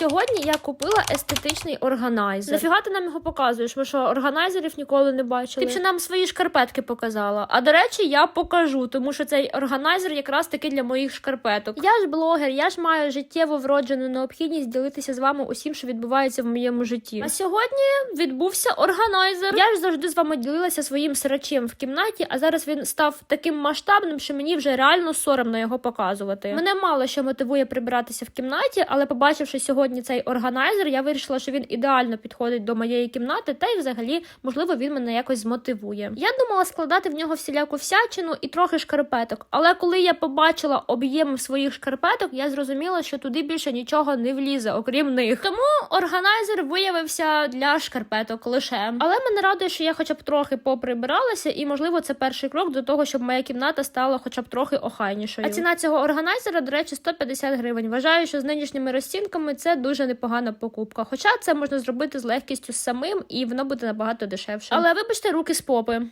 Сьогодні я купила естетичний органайзер. Нафіга ти нам його показуєш? Ми що органайзерів ніколи не бачили? Ти б ще нам свої шкарпетки показала. А до речі, я покажу, тому що цей органайзер якраз таки для моїх шкарпеток. Я ж блогер, я ж маю життєво вроджену необхідність ділитися з вами усім, що відбувається в моєму житті. А сьогодні відбувся органайзер. Я ж завжди з вами ділилася своїм срачем в кімнаті, а зараз він став таким масштабним, що мені вже реально соромно його показувати. Мене мало що мотивує прибиратися в кімнаті, але побачивши сьогодні цей органайзер, я вирішила, що він ідеально підходить до моєї кімнати, та й взагалі, можливо, він мене якось змотивує. Я думала складати в нього всіляку всячину і трохи шкарпеток. Але коли я побачила об'єм своїх шкарпеток, я зрозуміла, що туди більше нічого не влізе, окрім них. Тому органайзер виявився для шкарпеток лише. Але мене радує, що я хоча б трохи поприбиралася, і можливо це перший крок до того, щоб моя кімната стала хоча б трохи охайнішою. А ціна цього органайзера, до речі, 150 гривень. Вважаю, що з нинішніми розцінками це дуже непогана покупка. Хоча це можна зробити з легкістю самим, і воно буде набагато дешевше. Але вибачте, руки з попи.